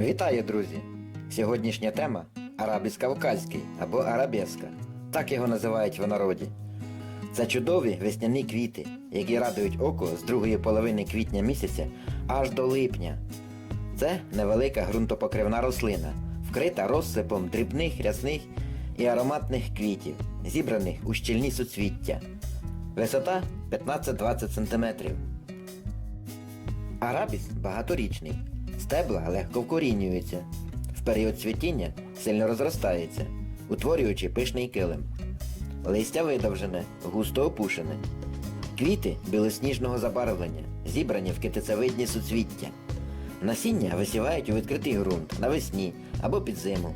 Вітаю, друзі! Сьогоднішня тема арабіс кавказький або арабеска. Так його називають в народі. Це чудові весняні квіти, які радують око з другої половини квітня місяця аж до липня. Це невелика ґрунтопокривна рослина, вкрита розсипом дрібних, рясних і ароматних квітів, зібраних у щільні суцвіття. Висота 15-20 см. Арабіс багаторічний. Стебла легко вкорінюються. В період цвітіння сильно розростається, утворюючи пишний килим. Листя видовжене, густо опушене. Квіти білосніжного забарвлення, зібрані в китицевидні суцвіття. Насіння висівають у відкритий ґрунт навесні або під зиму.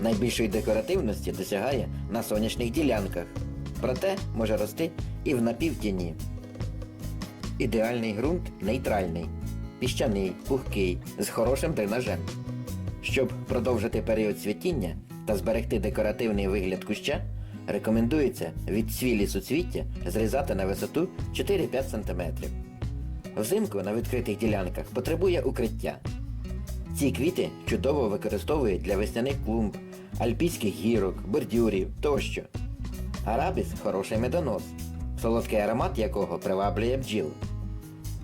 Найбільшої декоративності досягає на сонячних ділянках, проте може рости і в напівтіні. Ідеальний ґрунт нейтральний, піщаний, пухкий, з хорошим дренажем. Щоб продовжити період цвітіння та зберегти декоративний вигляд куща, рекомендується від цвілі суцвіття зрізати на висоту 4-5 см. Взимку на відкритих ділянках потребує укриття. Ці квіти чудово використовують для весняних клумб, альпійських гірок, бордюрів тощо. Арабіс хороший медонос, солодкий аромат якого приваблює бджіл.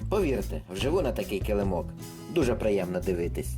Повірте, вживу на такий килимок дуже приємно дивитись.